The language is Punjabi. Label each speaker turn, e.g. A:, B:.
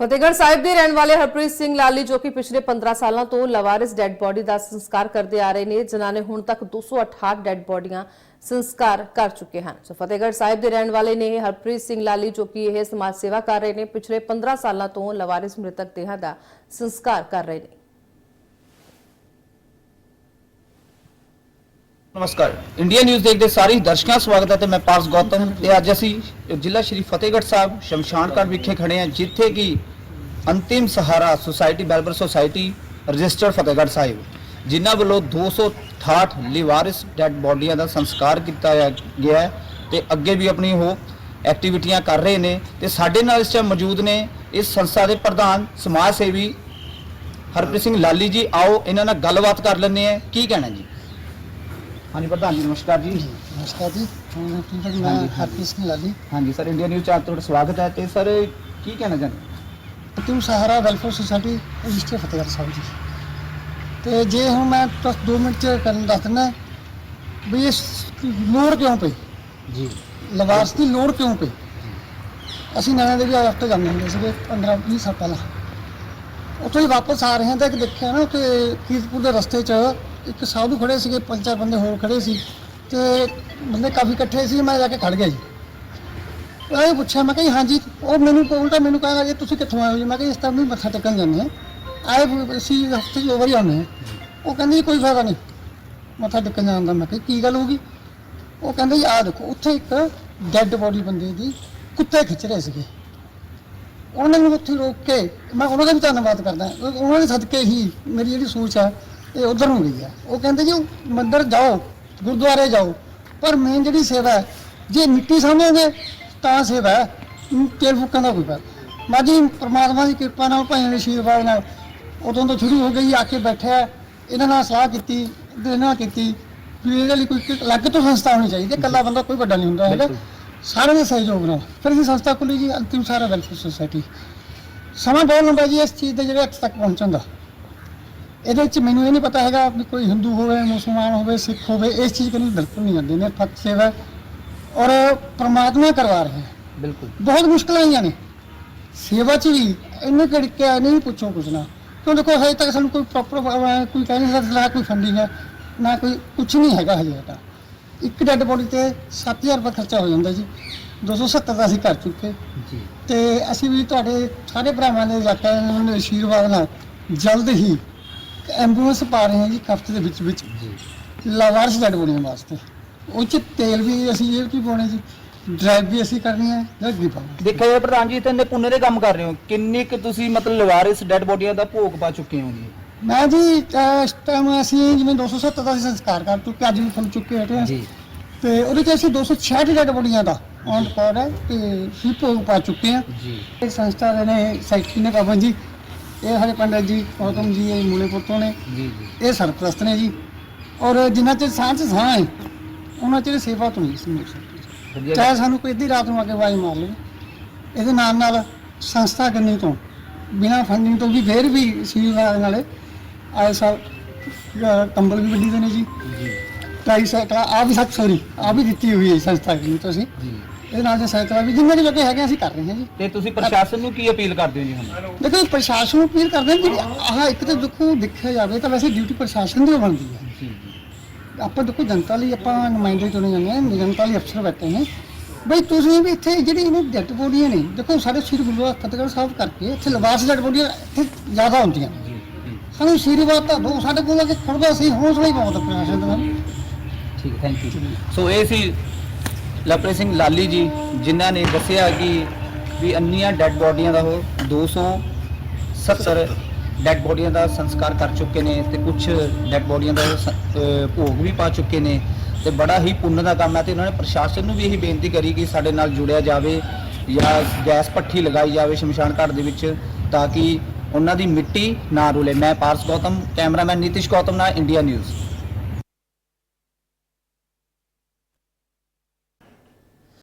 A: ਫਤਿਹਗੜ੍ਹ ਸਾਹਿਬ ਦੇ ਰਹਿਣ ਵਾਲੇ ਹਰਪ੍ਰੀਤ ਸਿੰਘ ਲਾਲੀ ਜੋ ਕਿ ਪਿਛਲੇ 15 ਸਾਲਾਂ ਤੋਂ ਲਵਾਰਿਸ ਡੈੱਡ ਬੋਡੀ ਦਾ ਸੰਸਕਾਰ ਕਰਦੇ ਆ ਰਹੇ ਨੇ, ਜਿਨ੍ਹਾਂ ਨੇ ਹੁਣ ਤੱਕ 268 ਡੈੱਡ ਬੋਡੀਆਂ ਸੰਸਕਾਰ ਕਰ ਚੁੱਕੇ ਹਨ। ਸੋ ਫਤਿਹਗੜ੍ਹ ਸਾਹਿਬ ਦੇ ਰਹਿਣ ਵਾਲੇ ਨੇ ਹਰਪ੍ਰੀਤ ਸਿੰਘ ਲਾਲੀ ਜੋ ਕਿ ਇਹ ਸਮਾਜ ਸੇਵਾ ਕਰ ਰਹੇ ਨੇ, ਪਿਛਲੇ 15 ਸਾਲਾਂ ਤੋਂ ਲਵਾਰਿਸ ਮ੍ਰਿਤਕ ਦੇਹਾਂ ਦਾ ਸੰਸਕਾਰ ਕਰ ਰਹੇ ਨੇ।
B: ਨਮਸਕਾਰ। ਇੰਡੀਆ ਨਿਊਜ਼ ਦੇਖਦੇ ਸਾਰੇ ਦਰਸ਼ਕਾਂ ਦਾ ਸਵਾਗਤ ਹੈ ਤੇ ਮੈਂ ਪਾਰਸ ਗੌਤਮ ਤੇ ਅੱਜ ਅਸੀਂ ਜ਼ਿਲ੍ਹਾ ਸ਼੍ਰੀ ਫਤਿਹਗੜ੍ਹ ਸਾਹਿਬ, ਸ਼ਮਸ਼ਾਨ ਘਾਟ ਵਿਖੇ ਖੜੇ ਹਾਂ, ਜਿੱਥੇ ਕਿ Antim Sahara society welfare society registered Fatehgarh Sahib, ਜਿਨ੍ਹਾਂ ਵੱਲੋਂ 268 ਲਿਵਾਰਿਸ ਡੈਡ ਬੋਡੀਆਂ ਦਾ ਸੰਸਕਾਰ ਕੀਤਾ ਗਿਆ- ਗਿਆ ਹੈ ਤੇ ਅੱਗੇ ਵੀ ਆਪਣੀ ਉਹ ਐਕਟੀਵਿਟੀਆਂ ਕਰ ਰਹੇ ਨੇ ਤੇ ਸਾਡੇ ਨਾਲ ਇਸ ਟਾਈਮ ਮੌਜੂਦ ਨੇ ਇਸ ਸੰਸਥਾ ਦੇ ਪ੍ਰਧਾਨ ਸਮਾਜ ਸੇਵੀ ਹਰਪ੍ਰੀਤ ਸਿੰਘ ਲਾਲੀ ਜੀ। ਆਓ, ਇਹਨਾਂ ਨਾਲ ਗੱਲਬਾਤ ਕਰ ਲੈਂਦੇ ਆ ਕੀ ਕਹਿਣਾ ਜੀ? ਹਾਂਜੀ ਪ੍ਰਧਾਨ ਜੀ ਨਮਸਕਾਰ ਜੀ।
C: ਨਮਸਕਾਰ ਜੀ। ਮੈਂ ਠੀਕ ਮੈਂ
B: ਹਾਂਜੀ,
C: ਹਰਪ੍ਰੀਤ ਸਿੰਘ ਲਾਲੀ।
B: ਹਾਂਜੀ ਸਰ ਇੰਡੀਆ ਨਿਊਜ਼ ਚੈਨਲ ਤੁਹਾਡਾ ਸਵਾਗਤ ਹੈ ਤੇ ਸਰ ਕੀ ਕਹਿਣਾ ਚਾਹੁੰਦੇ
C: ਤੁਮ Sahara welfare society register Fatehgarh Sahib ji. ਤੇ ਜੇ ਹੁਣ ਮੈਂ ਬਸ 2 ਮਿੰਟ ਚ ਕਰਨ ਦੱਸ ਦਿੰਦਾ ਵੀ ਇਸ ਲੋੜ ਕਿਉਂ ਪਈ?
B: ਜੀ।
C: ਲਵਾਰਸ ਦੀ ਲੋੜ ਕਿਉਂ ਪਈ? ਅਸੀਂ ਨੈਣਾ ਦੇਵੀ ਹਫ਼ਤੇ ਜਾਂਦੇ ਹੁੰਦੇ ਸੀਗੇ 15 20 ਸਾਲ ਪਹਿਲਾਂ। ਉੱਥੋਂ ਹੀ ਵਾਪਸ ਆ ਰਹੇ ਹਾਂ ਤਾਂ ਇੱਕ ਦੇਖਿਆ ਨਾ ਕਿ ਕੀਰਤਪੁਰ ਦੇ ਰਸਤੇ 'ਚ ਇੱਕ ਸਾਧੂ ਖੜੇ ਸੀਗੇ, ਪੰਜ ਚਾਰ ਬੰਦੇ ਹੋਰ ਖੜੇ ਸੀ ਤੇ ਬੰਦੇ ਕਾਫੀ ਇਕੱਠੇ ਸੀ, ਮੈਂ ਜਾ ਕੇ ਖੜ ਗਿਆ ਜੀ। ਉਹ ਇਹ ਪੁੱਛਿਆ, ਮੈਂ ਕਿਹਾ ਜੀ, ਹਾਂਜੀ, ਉਹ ਮੈਨੂੰ ਉਲਟਾ ਮੈਨੂੰ ਕਹਿੰਦਾ ਜੀ, ਤੁਸੀਂ ਕਿੱਥੋਂ ਆਏ ਹੋ ਜੀ? ਮੈਂ ਕਿਹਾ ਇਸ ਤਰ੍ਹਾਂ ਵੀ ਮੱਥਾ ਟੇਕਣ ਜਾਂਦੇ ਹਾਂ। ਆਏ ਅਸੀਂ ਹਫ਼ਤੇ 'ਚ ਓਵਰ ਹੀ ਆਉਂਦੇ ਹਾਂ। ਉਹ ਕਹਿੰਦੇ ਜੀ, ਕੋਈ ਫਾਇਦਾ ਨਹੀਂ, ਮੱਥਾ ਟੇਕਣ ਜਾਣ ਦਾ। ਮੈਂ ਕਿਹਾ ਕੀ ਗੱਲ ਹੋ ਗਈ? ਉਹ ਕਹਿੰਦੇ ਜੀ, ਆਹ ਦੇਖੋ, ਉੱਥੇ ਇੱਕ ਡੈੱਡ ਬੋਡੀ ਬੰਦੇ ਦੀ ਕੁੱਤੇ ਖਿੱਚ ਰਹੇ ਸੀਗੇ। ਉਹਨਾਂ ਨੂੰ ਉੱਥੇ ਰੋਕ ਕੇ, ਮੈਂ ਉਹਨਾਂ ਦਾ ਵੀ ਧੰਨਵਾਦ ਕਰਦਾ। ਉਹ- ਉਹਨਾਂ ਦੇ ਸਦਕੇ ਹੀ ਮੇਰੀ ਜਿਹੜੀ ਸੋਚ ਹੈ ਇਹ ਉਧਰ ਨੂੰ ਗਈ ਹੈ ਉਹ ਕਹਿੰਦੇ ਜੀ ਮੰਦਰ ਜਾਓ ਗੁਰਦੁਆਰੇ ਜਾਓ ਪਰ ਮੇਨ ਜਿਹੜੀ ਸੇਵਾ ਹੈ ਜੇ ਮਿੱਟੀ ਸਾਹਮਣੇ ਤਾਂ ਸੇਵਾ ਹੈ। ਤੇਲ ਫੂਕਣ ਦਾ ਕੋਈ ਫਾਇਦਾ ਮਾਜੀ ਪ੍ਰਮਾਤਮਾ ਦੀ ਕਿਰਪਾ ਨਾਲ ਭਾਈਆਂ ਦੇ ਆਸ਼ੀਰਵਾਦ ਨਾਲ ਉਦੋਂ ਤੋਂ ਸ਼ੁਰੂ ਹੋ ਗਈ ਆ ਕੇ ਬੈਠਿਆ ਇਹਨਾਂ ਨਾਲ ਸਲਾਹ ਕੀਤੀ ਇਹਦੇ ਨਾਲ ਕੀਤੀ। ਵੀ ਇਹਦੇ ਲਈ ਕੋਈ ਅਲੱਗ ਤੋਂ ਸੰਸਥਾ ਹੋਣੀ ਚਾਹੀਦੀ ਹੈ। ਇਕੱਲਾ ਬੰਦਾ ਕੋਈ ਵੱਡਾ ਨਹੀਂ ਹੁੰਦਾ ਹੈਗਾ। ਸਾਰਿਆਂ ਦੇ ਸਹਿਯੋਗ ਨਾਲ। ਫਿਰ ਅਸੀਂ ਸੰਸਥਾ ਖੋਲੀ ਜੀ ਅੰਤਿਮ ਸਾਰਾ ਵੈਲਫੇਅਰ ਸੁਸਾਇਟੀ। ਸਮਾਂ ਬਹੁਤ ਲੰਬਾ ਜੀ ਇਸ ਚੀਜ਼ ਦੇ ਜਿਹੜੇ ਹੱਦ ਤੱਕ ਪਹੁੰਚਣ ਦਾ। ਇਹਦੇ ਵਿੱਚ ਮੈਨੂੰ ਇਹ ਨਹੀਂ ਪਤਾ ਹੈਗਾ ਵੀ ਕੋਈ ਹਿੰਦੂ ਹੋਵੇ ਮੁਸਲਮਾਨ ਹੋਵੇ ਸਿੱਖ ਹੋਵੇ ਇਸ ਚੀਜ਼ ਕੋਲ ਬਿਲਕੁਲ ਨਹੀਂ ਜਾਂਦੇ ਨੇ ਫਕਤ ਸੇਵਾ ਔਰ ਪ੍ਰਮਾਤਮਾ ਕਰਵਾ ਰਹੇ
B: ਬਿਲਕੁਲ।
C: ਬਹੁਤ ਮੁਸ਼ਕਲਾਂ ਆਈਆਂ ਨੇ। ਸੇਵਾ ਚ ਵੀ ਇੰਨੇ ਕੜਕੇ ਨਹੀਂ ਪੁੱਛੋ ਕੁਛ ਨਾ। ਕਿਉਂ ਦੇਖੋ ਹਜੇ ਤੱਕ ਸਾਨੂੰ ਕੋਈ ਪ੍ਰੋਪਰ ਕੋਈ ਕਹਿ ਨਹੀਂ ਸਕਦਾ ਕੋਈ ਫੰਡਿੰਗ ਹੈ ਨਾ ਕੋਈ ਕੁਝ ਨਹੀਂ ਹੈਗਾ ਹਜੇ ਤੱਕ ਇੱਕ ਡੈੱਡ ਬੋਡੀ ਤੇ 7000 ਰੁਪਏ ਖਰਚਾ ਹੋ ਜਾਂਦਾ ਜੀ। 270 ਦਾ ਅਸੀਂ ਕਰ ਚੁੱਕੇ।
B: ਜੀ।
C: ਤੇ ਅਸੀਂ ਵੀ ਤੁਹਾਡੇ ਸਾਰੇ ਭਰਾਵਾਂ ਦੇ ਇਲਾਕਾ ਦੇ ਆਸ਼ੀਰਵਾਦ ਨਾਲ ਜਲਦ ਹੀ ਐਂਬੂਲੈਂਸ ਪਾ ਰਹੇ ਹਾਂ ਜੀ ਹਫ਼ਤੇ ਦੇ ਵਿੱਚ ਵਿੱਚ। ਲਾਵਾਰਸ ਡੈਡ ਬੋਡੀਆਂ ਵਾਸਤੇ ਉਹ ਚ ਤੇਲ ਵੀ ਅਸੀਂ ਇਹ ਕੀ ਪਾਉਣੇ ਜੀ। ਡਰਾਈਵ ਵੀ ਅਸੀਂ ਕਰਨੀ ਹੈ ਜਲਦੀ ਪਾਉਣੀ।
B: ਦੇਖਿਆ ਜਾਏ ਪ੍ਰਧਾਨ ਜੀ ਤੇ ਪੁੰਨੇ ਦੇ ਕੰਮ ਕਰ ਰਹੇ ਹੋ। ਕਿੰਨੀ ਕੁ ਤੁਸੀਂ ਮਤਲਬ ਲਿਵਾਰਿਸ ਡੈਡ ਬੋਡੀਆਂ ਦਾ ਭੋਗ ਪਾ ਚੁੱਕੇ ਹੋ ਜੀ?
C: ਮੈਂ ਜੀ ਇਸ ਟਾਈਮ ਅਸੀਂ ਜਿਵੇਂ 270 ਦਾ ਅਸੀਂ ਸੰਸਕਾਰ ਕਰ ਚੁੱਕੇ ਅੱਜ ਵੀ ਫੁੱਲ ਚੁੱਕੇ ਹੈਗੇ ਹਾਂ। ਤੇ ਉਹਦੇ ਚ ਅਸੀਂ 266 ਡੈਡ ਬੋਡੀਆਂ ਦਾ ਔਨ ਰਿਕਾਰਡ ਹੈ ਤੇ ਵੀ ਭੋਗ ਪਾ ਚੁੱਕੇ ਹਾਂ।
B: ਜੀ।
C: ਇਹ ਸੰਸਥਾ ਦੇ ਨੇ ਸੈਕਟਰੀ ਨੇ ਪਵਨ ਜੀ ਇਹ ਹਰੇ ਪੰਡਤ ਜੀ ਗੌਤਮ ਜੀ ਇਹ ਮੂਲੇ ਪੁੱਤੋਂ ਨੇ।
B: ਜੀ
C: ਇਹ ਸਰਪ੍ਰਸਤ ਨੇ ਜੀ। ਔਰ ਜਿੰਨਾ ਚਿਰ ਸਾਹ ਚ ਸਾਹ ਹੈ ਉਹਨਾਂ ਚਿਰ ਸੇਵਾ ਤੋਂ ਨਹੀਂ ਸੀ ਮਿਲ ਸਕਦੀ ਚਾਹੇ ਸਾਨੂੰ ਕੋਈ ਅੱਧੀ ਰਾਤ ਨੂੰ ਆ ਕੇ ਆਵਾਜ਼ ਮਾਰ ਲਵੇ। ਇਹਦੇ ਨਾਲ ਨਾਲ ਸੰਸਥਾ ਕਰਨੀ ਤੋਂ ਬਿਨਾਂ ਫੰਡਿੰਗ ਤੋਂ ਵੀ ਫੇਰ ਵੀ ਆਸ਼ੀਰਵਾਦ ਨਾਲੇ ਆਏ ਸਾਲ ਕੰਬਲ ਵੀ ਵੱਡੀ ਦੇ ਨੇ ਜੀ।
B: ਜੀ।
C: ਢਾਈ ਸਾਈਕਲ ਆ ਵੀ ਸੱਚ ਸੋਰੀ ਆ ਵੀ ਦਿੱਤੀ ਹੋਈ ਹੈ ਸੰਸਥਾ ਕਰਨੀ ਤੋਂ ਅਸੀਂ।
B: ਜੀ।
C: ਇਹਦੇ ਨਾਲ ਦੇ ਸਾਈਕਲ ਵੀ ਜਿੰਨੇ ਜੋਗੇ ਹੈਗੇ ਅਸੀਂ ਕਰ ਰਹੇ ਹਾਂ ਜੀ।
B: ਤੇ ਤੁਸੀਂ ਪ੍ਰਸ਼ਾਸਨ ਨੂੰ ਕੀ ਅਪੀਲ ਕਰਦੇ ਹੋ ਜੀ ਹੁਣ?
C: ਦੇਖੋ ਪ੍ਰਸ਼ਾਸਨ ਨੂੰ ਅਪੀਲ ਕਰਦੇ ਹਾਂ ਕਿ ਆਹ ਇੱਕ ਤਾਂ ਦੇਖੋ ਦੇਖਿਆ ਜਾਵੇ ਤਾਂ ਵੈਸੇ ਡਿਊਟੀ ਪ੍ਰਸ਼ਾਸਨ ਦੀ ਬਣਦੀ ਹੈ।
B: ਜੀ ਜੀ।
C: ਆਪਾਂ ਦੇਖੋ ਜਨਤਾ ਲਈ ਆਪਾਂ ਨੁਮਾਇੰਦੇ ਚੁਣੇ ਜਾਂਦੇ ਹਾਂ ਜਨਤਾ ਲਈ ਅਫਸਰ ਬੈਠੇ ਨੇ। ਬਈ ਤੁਸੀਂ ਵੀ ਇੱਥੇ ਜਿਹੜੀ ਇਹਨੇ ਡੈਡ ਬੋਡੀਆਂ ਨੇ ਦੇਖੋ ਸਾਡੇ ਸ੍ਰੀ ਗੁਰੂ ਫਤਿਹਗੜ੍ਹ ਸਾਹਿਬ ਕਰਕੇ ਇੱਥੇ ਲਿਬਾਸ ਡੈਡ ਬੋਡੀਆਂ ਇੱਥੇ ਜ਼ਿਆਦਾ ਹੁੰਦੀਆਂ
B: ਜੀ ਜੀ।
C: ਸਾਨੂੰ ਆਸ਼ੀਰਵਾਦ ਤਾਂ ਦੋ ਸਾਡੇ ਕੋਲ ਆ ਕੇ ਖੜਦਾ ਸੀ ਹੌਸਲਾ ਹੀ ਬਹੁਤ ਪ੍ਰਸ਼ਾਸਨ ਦਾ।
B: ਠੀਕ ਥੈਂਕ ਯੂ ਸੋ ਇਹ ਸੀ ਲਵਪ੍ਰੀਤ ਸਿੰਘ ਲਾਲੀ ਜੀ, ਜਿਨ੍ਹਾਂ ਨੇ ਦੱਸਿਆ ਕਿ ਵੀ ਅੰਨੀਆਂ ਡੈੱਡ ਬੋਡੀਆਂ ਦਾ ਉਹ 270 ਡੈੱਡ ਬੋਡੀਆਂ ਦਾ ਸੰਸਕਾਰ ਕਰ ਚੁੱਕੇ ਨੇ ਤੇ ਕੁਝ ਡੈੱਡ ਬੋਡੀਆਂ ਦਾ ਉਹ ਸ- ਅਹ, ਭੋਗ ਵੀ ਪਾ ਚੁੱਕੇ ਨੇ ਤੇ ਬੜਾ ਹੀ ਪੁੰਨ ਦਾ ਕੰਮ ਹੈ ਤੇ ਉਹਨਾਂ ਨੇ ਪ੍ਰਸ਼ਾਸਨ ਨੂੰ ਵੀ ਇਹੀ ਬੇਨਤੀ ਕਰੀ ਕਿ ਸਾਡੇ ਨਾਲ ਜੁੜਿਆ ਜਾਵੇ ਜਾਂ ਗੈਸ ਭੱਠੀ ਲਗਾਈ ਜਾਵੇ ਸ਼ਮਸ਼ਾਨ ਘਾਟ ਦੇ ਵਿੱਚ ਤਾਂ ਕਿ ਉਹਨਾਂ ਦੀ ਮਿੱਟੀ ਨਾ ਰੁਲੇ। ਮੈਂ ਪਾਰਸ ਗੌਤਮ, ਕੈਮਰਾਮੈਨ ਨੀਤਿਸ਼ ਗੌਤਮ ਨਾਲ ਇੰਡੀਆ ਨਿਊਜ਼।